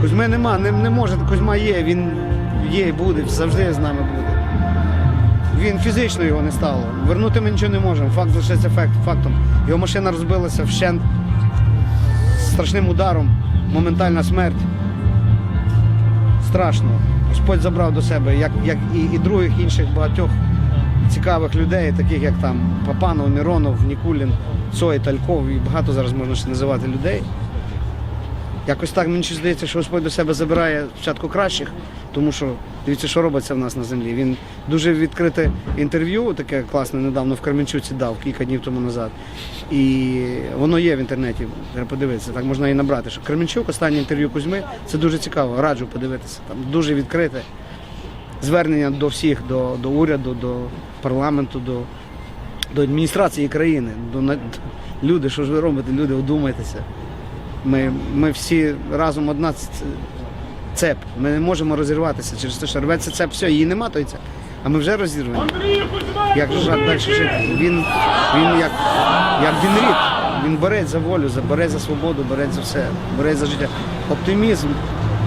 Кузьми нема, не, не може. Кузьма є, він є і буде, завжди з нами буде. Він фізично його не стало. Вернути ми нічого не можемо. Факт залишається факт, фактом. Його машина розбилася вщент страшним ударом, моментальна смерть. Страшно. Господь забрав до себе, як, як і, і других інших багатьох цікавих людей, таких як там Папанов, Миронов, Нікулін, Цой, Тальков і багато зараз можна ще називати людей. Якось так мені здається, що Господь до себе забирає спочатку кращих, тому що дивіться, що робиться в нас на землі. Він дуже відкрите інтерв'ю, таке класне недавно в Кременчуці дав кілька днів тому назад. І воно є в інтернеті, треба подивитися, так можна і набрати. Що Кременчук, останнє інтерв'ю Кузьми, це дуже цікаво, раджу подивитися. Там дуже відкрите звернення до всіх, до, до уряду, до парламенту, до, до адміністрації країни. До, люди, що ж ви робите, люди, одумайтеся. Ми, ми всі разом одна цеп. Ми не можемо розірватися через те, що рветься цеп, все, її нема, той цеп. А ми вже розірвані. Як же далі жити? Він, він як, як він рід. Він бореться за волю, за, за свободу, бореться за все, бореться за життя. Оптимізм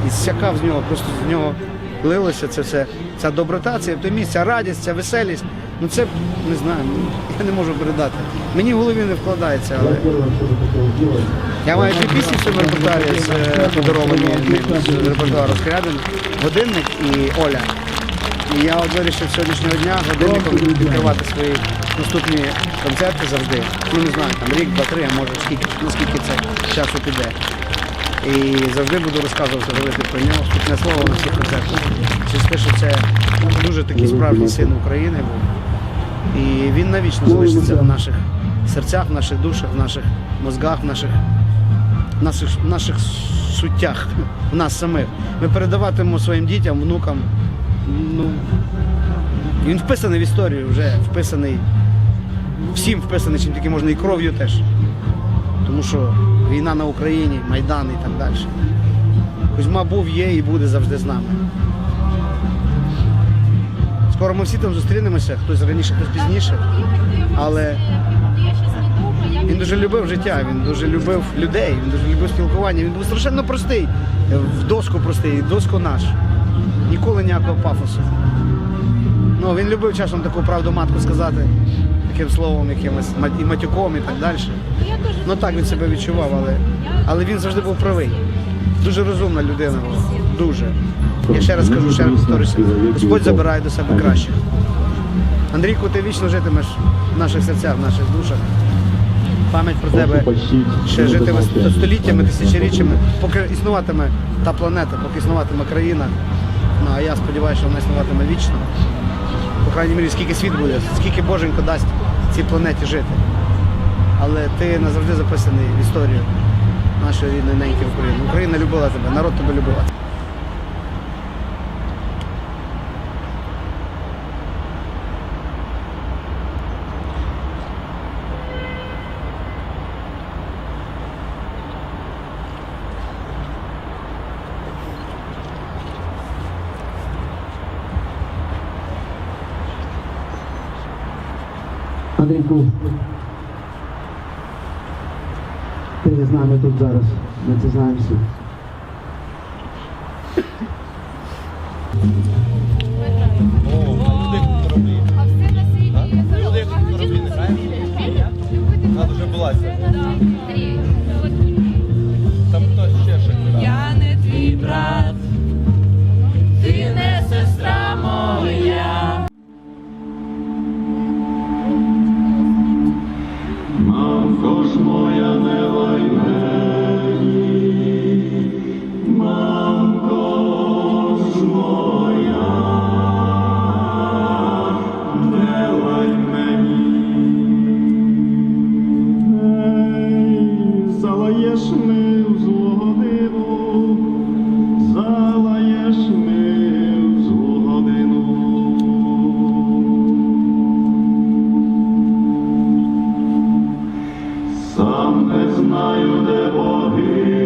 і сякав з нього, просто з нього лилося це все. Ця доброта, цей оптимізм, ця радість, ця веселість. Ну це не знаю, ну, я не можу передати. Мені в голові не вкладається, але. Я маю дві пісні в цьому репертуарі з е, подаровані з репертуару Скрябін, годинник і Оля. І я от вирішив сьогоднішнього дня годинником відкривати свої наступні концерти завжди. Ну не знаю, там рік, два, три, а може скільки, наскільки це часу піде. І завжди буду розказувати говорити про нього, вступне слово на всіх концертах. Через те, що це дуже такий справжній син України був. Він навічно залишиться в наших серцях, в наших душах, в наших мозгах, в наших, в наших, в наших суттях, в нас самих. Ми передаватимемо своїм дітям, внукам. Ну, він вписаний в історію вже, вписаний, всім вписаний, чим тільки можна, і кров'ю теж. Тому що війна на Україні, Майдан і так далі. Кузьма був, є і буде завжди з нами. Скоро ми всі там зустрінемося, хтось раніше, хтось пізніше. Але він дуже любив життя, він дуже любив людей, він дуже любив спілкування. Він був страшенно простий, в доску простий, доску наш. Ніколи ніякого пафосу. Ну, він любив часом таку правду матку сказати, таким словом, якимось і матюком і так далі. Ну так він себе відчував, але, але він завжди був правий. Дуже розумна людина була. Дуже. Я ще раз кажу, ще раз повторюся. Господь забирає до себе кращих. Андрійку, ти вічно житимеш в наших серцях, в наших душах. Пам'ять про тебе ще житиме століттями, тисячоріччями, поки існуватиме та планета, поки існуватиме країна. Ну, а я сподіваюся, що вона існуватиме вічно. По крайній мірі, скільки світ буде, скільки Боженько дасть цій планеті жити. Але ти назавжди записаний в історію нашої рідної неньки України. Україна любила тебе, народ тебе любив. Андрійку, ти не з нами тут зараз. Ми це знаємо всі. знаю, де боги.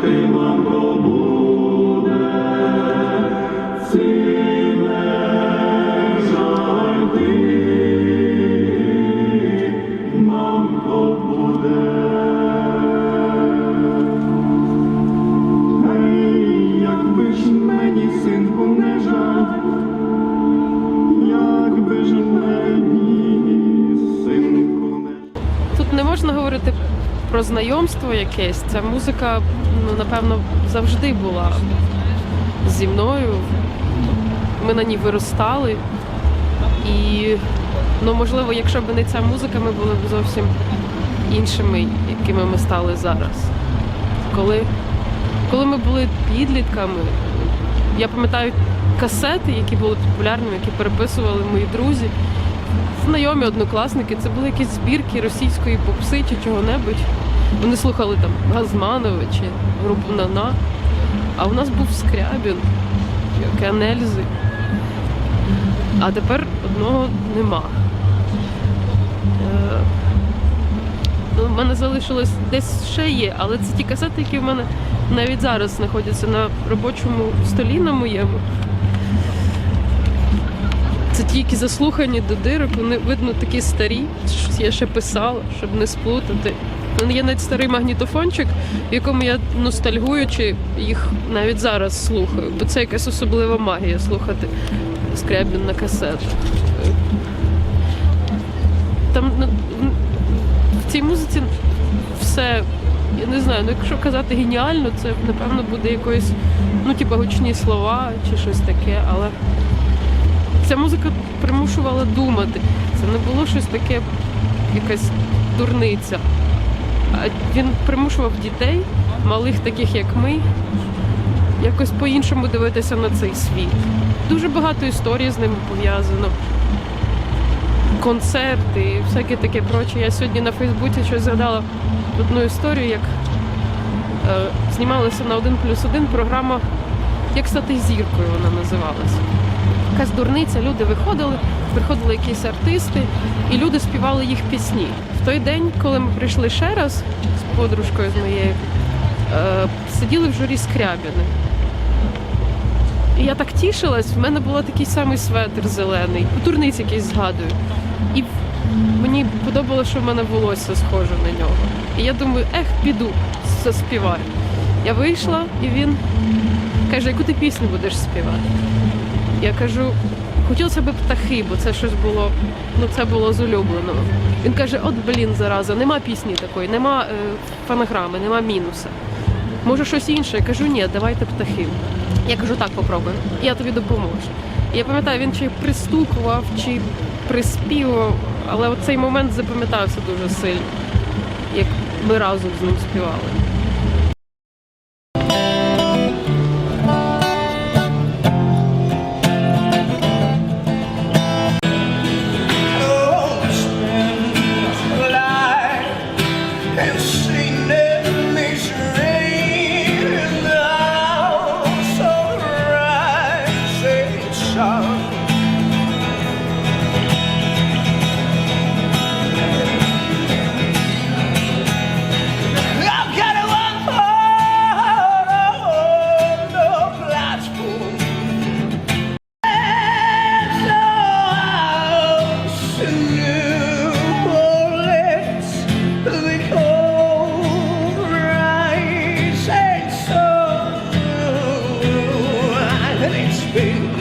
Дайте нам. Знайомство якесь, ця музика, ну, напевно, завжди була зі мною. Ми на ній виростали. І, ну, можливо, якщо б не ця музика, ми були б зовсім іншими, якими ми стали зараз. Коли, коли ми були підлітками, я пам'ятаю касети, які були популярними, які переписували мої друзі, знайомі однокласники. Це були якісь збірки російської попси чи чого-небудь. Вони слухали там Газманова чи групу Нана. А у нас був Скрябін, Канельзи. А тепер одного нема. Е, ну, мене залишилось десь ще є, але це ті касети, які в мене навіть зараз знаходяться на робочому столі на моєму. Це ті, які заслухані до дирок, вони видно такі старі, що я ще писала, щоб не сплутати. Мене є навіть старий магнітофончик, в якому я ностальгуючи їх навіть зараз слухаю, бо це якась особлива магія слухати скрябін на касетах. Там ну, в цій музиці все, я не знаю, ну якщо казати геніально, це напевно буде якоїсь, ну, типа гучні слова чи щось таке, але ця музика примушувала думати. Це не було щось таке, якась дурниця. Він примушував дітей, малих таких як ми, якось по-іншому дивитися на цей світ. Дуже багато історій з ними пов'язано. Концерти, і всяке таке проче. Я сьогодні на Фейсбуці щось згадала одну історію, як е, знімалася на 1 плюс 1 програма Як стати зіркою вона називалася. Якась дурниця, люди виходили, приходили якісь артисти, і люди співали їх пісні. Той день, коли ми прийшли ще раз з подружкою з моєю, е, сиділи в журі скрябіни. І я так тішилась, в мене був такий самий светр зелений, турниць якийсь згадую. І мені подобалося, що в мене волосся схоже на нього. І я думаю, ех, піду, заспіваю. Я вийшла, і він каже, яку ти пісню будеш співати? Я кажу, хотілося б птахи, бо це щось було, ну це було з улюбленого. Він каже: от блін, зараза, нема пісні такої, нема е, фонограми, нема мінуса. Може щось інше? Я кажу, ні, давайте птахи. Я кажу, так, попробуй, Я тобі допоможу. Я пам'ятаю, він чи пристукував, чи приспівав, але цей момент запам'ятався дуже сильно, як ми разом з ним співали. baby.